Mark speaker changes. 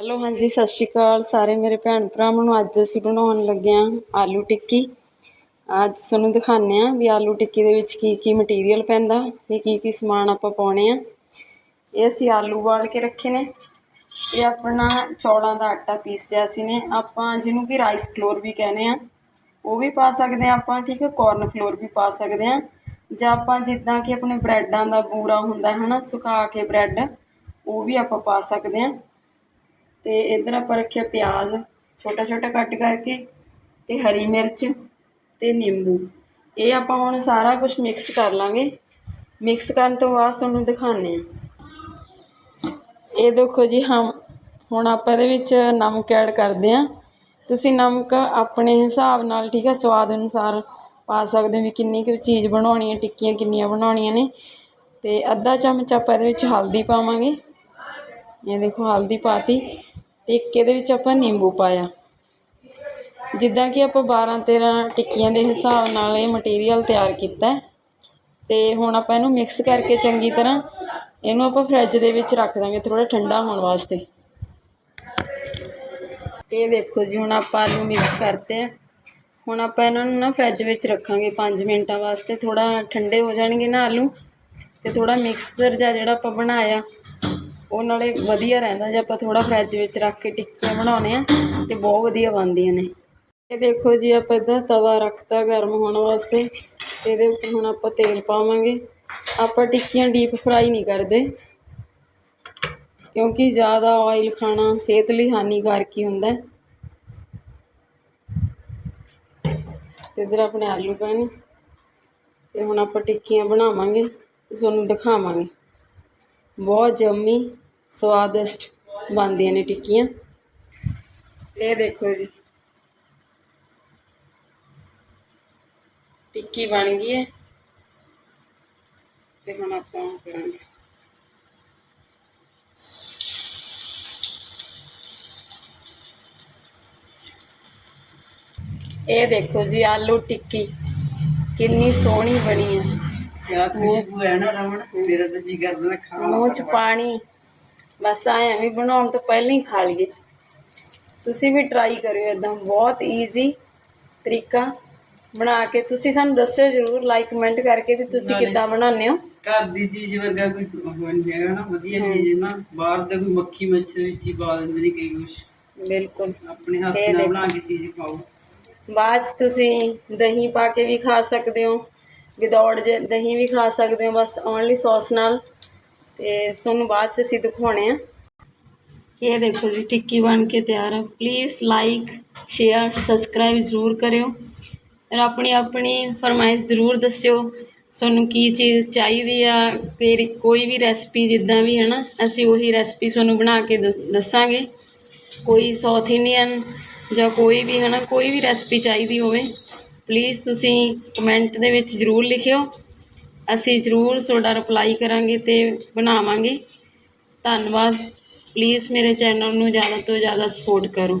Speaker 1: Hello, ਹਾਂਜੀ, ਸਤਿ ਸ਼੍ਰੀ ਅਕਾਲ ਸਾਰੇ ਮੇਰੇ ਭੈਣ ਭਰਾਵਾਂ ਨੂੰ ਅੱਜ ਅਸੀਂ ਬਣਾਉਣ ਲੱਗੇ ਹਾਂ ਆਲੂ ਟਿੱਕੀ। ਅੱਜ ਤੁਹਾਨੂੰ ਦਿਖਾਉਂਦੇ ਹਾਂ ਵੀ ਆਲੂ ਟਿੱਕੀ ਦੇ ਵਿੱਚ ਕੀ ਕੀ ਮਟੀਰੀਅਲ ਪੈਂਦਾ, ਵੀ ਕੀ ਕੀ ਸਮਾਨ ਆਪਾਂ ਪਾਉਣੇ ਆ। ਇਹ ਅਸੀਂ ਆਲੂ ਉਬਾਲ ਕੇ ਰੱਖੇ ਨੇ। ਇਹ ਆਪਣਾ ਚੌਲਾਂ ਦਾ ਆਟਾ ਪੀਸਿਆ ਸੀ ਨੇ। ਆਪਾਂ ਜਿਹਨੂੰ ਕਿ ਰਾਈਸ ਫਲੋਰ ਵੀ ਕਹਿੰਦੇ ਆ ਉਹ ਵੀ ਪਾ ਸਕਦੇ ਆ ਆਪਾਂ, ਠੀਕ ਹੈ ਕੋਰਨ ਫਲੋਰ ਵੀ ਪਾ ਸਕਦੇ ਆ ਜਾਂ ਆਪਾਂ ਜਿੱਦਾਂ ਕਿ ਆਪਣੇ ਬ੍ਰੈਡਾਂ ਦਾ ਬੂਰਾ ਹੁੰਦਾ ਹੈ ਨਾ, ਸੁਕਾ ਕੇ ਬ੍ਰੈਡ, ਉਹ ਵੀ ਆਪਾਂ ਪਾ ਸਕਦੇ ਆ ਤੇ ਇੱਧਰ ਆਪਾਂ ਰੱਖਿਆ ਪਿਆਜ਼, ਛੋਟਾ ਛੋਟਾ ਕੱਟ ਕਰਕੇ ਤੇ ਹਰੀ ਮਿਰਚ ਤੇ ਨਿੰਬੂ। ਇਹ ਆਪਾਂ ਹੁਣ ਸਾਰਾ ਕੁਝ ਮਿਕਸ ਕਰ ਲਾਂਗੇ। ਮਿਕਸ ਕਰਨ ਤੋਂ ਬਾਅਦ ਤੁਹਾਨੂੰ ਦਿਖਾਉਂਦੇ ਆ ਇਹ ਦੇਖੋ ਜੀ ਹਮ ਹੁਣ ਆਪਾਂ ਇਹਦੇ ਵਿੱਚ ਨਮਕ ਐਡ ਕਰਦੇ ਆ ਤੁਸੀਂ ਨਮਕ ਆਪਣੇ ਹਿਸਾਬ ਨਾਲ, ਠੀਕ ਹੈ ਸਵਾਦ ਅਨੁਸਾਰ ਪਾ ਸਕਦੇ ਹੋ ਵੀ ਕਿੰਨੀ ਕੁ ਚੀਜ਼ ਬਣਾਉਣੀ ਹੈ, ਟਿੱਕੀਆਂ ਕਿੰਨੀਆਂ ਬਣਾਉਣੀਆਂ ਨੇ। ਤੇ ਅੱਧਾ ਚਮਚ ਆਪਾਂ ਇਹਦੇ ਵਿੱਚ ਹਲਦੀ ਪਾਵਾਂਗੇ। ਇਹ ਦੇਖੋ ਹਲਦੀ ਪਾਤੀ ਤੇ ਇੱਕ ਇਹਦੇ ਵਿੱਚ ਆਪਾਂ ਨਿੰਬੂ ਪਾਇਆ। ਜਿੱਦਾਂ ਕਿ ਆਪਾਂ 12 13 ਟਿੱਕੀਆਂ ਦੇ ਹਿਸਾਬ ਨਾਲ ਇਹ ਮਟੀਰੀਅਲ ਤਿਆਰ ਕੀਤਾ ਹੈ। ਤੇ ਹੁਣ ਆਪਾਂ ਇਹਨੂੰ ਮਿਕਸ ਕਰਕੇ ਚੰਗੀ ਤਰ੍ਹਾਂ ਇਹਨੂੰ ਆਪਾਂ ਫਰਿੱਜ ਦੇ ਵਿੱਚ ਰੱਖ ਦਾਂਗੇ ਥੋੜਾ ਠੰਡਾ ਹੋਣ ਵਾਸਤੇ। ਇਹ ਦੇਖੋ ਜੀ, ਹੁਣ ਆਪਾਂ ਆਲੂ ਮਿਕਸ ਕਰਤੇ ਆ। ਹੁਣ ਆਪਾਂ ਇਹਨਾਂ ਨੂੰ ਨਾ ਫਰਿੱਜ ਵਿੱਚ ਰੱਖਾਂਗੇ 5 ਮਿੰਟਾਂ ਵਾਸਤੇ। ਥੋੜਾ ਠੰਡੇ ਹੋ ਜਾਣਗੇ ਨਾ ਆਲੂ। ਤੇ ਥੋੜਾ ਮਿਕਸਚਰ ਜਿਹਾ ਜਿਹੜਾ ਆਪਾਂ ਬਣਾਇਆ। ਉਹ ਨਾਲੇ ਵਧੀਆ ਰਹਿੰਦਾ ਜੇ ਆਪਾਂ ਥੋੜਾ ਫਰਿੱਜ ਵਿੱਚ ਰੱਖ ਕੇ ਟਿੱਕੀਆਂ ਬਣਾਉਨੇ ਆ ਤੇ ਬਹੁਤ ਵਧੀਆ ਬਣਦੀਆਂ ਨੇ। ਇਹ ਦੇਖੋ ਜੀ, ਆਪਾਂ ਇੱਧਰ ਤਵਾ ਰੱਖਤਾ ਗਰਮ ਹੋਣ ਵਾਸਤੇ ਤੇ ਇਹਦੇ ਉੱਪਰ ਹੁਣ ਆਪਾਂ ਤੇਲ ਪਾਵਾਂਗੇ। ਆਪਾਂ ਟਿੱਕੀਆਂ ਡੀਪ ਫਰਾਈ ਨਹੀਂ ਕਰਦੇ ਕਿਉਂਕਿ ਜ਼ਿਆਦਾ ਆਇਲ ਖਾਣਾ ਸਿਹਤ ਲਈ ਹਾਨੀਕਾਰਕ ਹੀ ਹੁੰਦਾ। ਹੈ। ਤੇ ਇੱਧਰ ਆਪਣੇ ਆਲੂ ਪਏ ਨੇ ਤੇ ਹੁਣ ਆਪਾਂ ਟਿੱਕੀਆਂ ਬਣਾਵਾਂਗੇ ਤੁਹਾਨੂੰ ਦਿਖਾਵਾਂਗੇ। ਬਹੁਤ ਜੰਮੀ, ਸਵਾਦਿਸ਼ਟ ਬਣਦੀਆਂ ਨੇ ਟਿੱਕੀਆਂ। ਇਹ ਦੇਖੋ ਜੀ। ਟਿੱਕੀ ਬਣ ਗਈ ਹੈ ਤੇ ਹੁਣ ਆਪਾਂ ਕਰਾਂਗੇ। ਇਹ ਦੇਖੋ ਜੀ, ਆਲੂ ਟਿੱਕੀ। ਕਿੰਨੀ ਸੋਹਣੀ ਬਣੀ ਹੈ
Speaker 2: ਕਿਆ ਖੁਸ਼ਬੂ ਹੈ ਨਾ ਰਮਣ ਮੇਰਾ ਤਾਂ ਜੀ ਕਰਦਾ ਮੈਂ ਖਾਣਾ
Speaker 1: ਮੂੰਹ 'ਚ ਪਾਣੀ। ਬਸ ਐਂ ਵੀ ਬਣਾਉਣ ਤੋਂ ਪਹਿਲਾਂ ਹੀ ਖਾ ਲਈਏ। ਤੁਸੀਂ ਵੀ ਟਰਾਈ ਕਰਿਓ ਇਦਾਂ ਬਹੁਤ ਈਜ਼ੀ ਤਰੀਕਾ ਬਣਾ ਕੇ। ਤੁਸੀਂ ਸਾਨੂੰ ਦੱਸਿਓ ਜ਼ਰੂਰ ਲਾਈਕ ਕਮੈਂਟ ਕਰਕੇ ਵੀ ਤੁਸੀਂ ਕਿੱਦਾਂ ਬਣਾਉਂਦੇ ਹੋ।
Speaker 2: ਘਰ ਦੀ ਚੀਜ਼ ਵਰਗਾ ਕੋਈ ਸਮਾਨ ਨਹੀਂ ਹੈਗਾ ਨਾ ਵਧੀਆ ਚੀਜ਼ ਹੈ ਨਾ। ਬਾਹਰ ਦਾ ਕੋਈ ਮੱਖੀ ਮੱਛਰ ਵਿੱਚ ਹੀ ਪਾ ਦਿੰਦੇ ਨੇ ਕਈ ਕੁਛ।
Speaker 1: ਬਿਲਕੁਲ।
Speaker 2: ਆਪਣੇ ਹੱਥ
Speaker 1: ਇਹ
Speaker 2: ਨਾਲ
Speaker 1: ਦੇਖੋ।
Speaker 2: ਬਣਾ ਕੇ ਚੀਜ਼ ਖਾਓ।
Speaker 1: ਬਾਅਦ 'ਚ ਤੁਸੀਂ ਦਹੀਂ ਪਾ ਕੇ ਵੀ ਖਾ ਸਕਦੇ ਹੋ। ਵਿਦਆਊਟ ਜੇ ਦਹੀਂ ਵੀ ਖਾ ਸਕਦੇ ਹੋ, ਬਸ ਓਨਲੀ ਸੌਸ ਨਾਲ। ਤੇ ਤੁਹਾਨੂੰ ਬਾਅਦ 'ਚ ਅਸੀਂ ਦਿਖਾਉਣੇ ਆ। ਇਹ ਦੇਖੋ ਜੀ, ਟਿੱਕੀ ਬਣ ਕੇ ਤਿਆਰ ਆ। ਪਲੀਜ਼ ਲਾਈਕ ਸ਼ੇਅਰ ਸਬਸਕ੍ਰਾਈਬ ਜ਼ਰੂਰ ਕਰਿਓ। ਔਰ ਆਪਣੀ ਆਪਣੀ ਫਰਮਾਇਸ਼ ਜ਼ਰੂਰ ਦੱਸਿਓ, ਤੁਹਾਨੂੰ ਕੀ ਚੀਜ਼ ਚਾਹੀਦੀ ਆ, ਕਿਹੜੀ ਕੋਈ ਵੀ ਰੈਸਪੀ ਜਿੱਦਾਂ ਵੀ ਹੈ ਨਾ ਅਸੀਂ ਉਹੀ ਰੈਸਪੀ ਤੁਹਾਨੂੰ ਬਣਾ ਕੇ ਦ- ਦੱਸਾਂਗੇ। ਕੋਈ ਸਾਊਥ ਇੰਡੀਅਨ ਜਾਂ ਕੋਈ ਵੀ ਹੈ ਨਾ ਕੋਈ ਵੀ ਰੈਸਪੀ ਚਾਹੀਦੀ ਹੋਵੇ। ਪਲੀਜ਼ ਤੁਸੀਂ ਕਮੈਂਟ ਦੇ ਵਿੱਚ ਜ਼ਰੂਰ ਲਿਖਿਓ। ਅਸੀਂ ਜ਼ਰੂਰ ਤੁਹਾਡਾ ਰਿਪਲਾਈ ਕਰਾਂਗੇ ਤੇ ਬਣਾਵਾਂਗੇ। ਧੰਨਵਾਦ। ਪਲੀਜ਼ ਮੇਰੇ ਚੈਨਲ ਨੂੰ ਜ਼ਿਆਦਾ ਤੋਂ ਜ਼ਿਆਦਾ ਸਪੋਰਟ ਕਰੋ।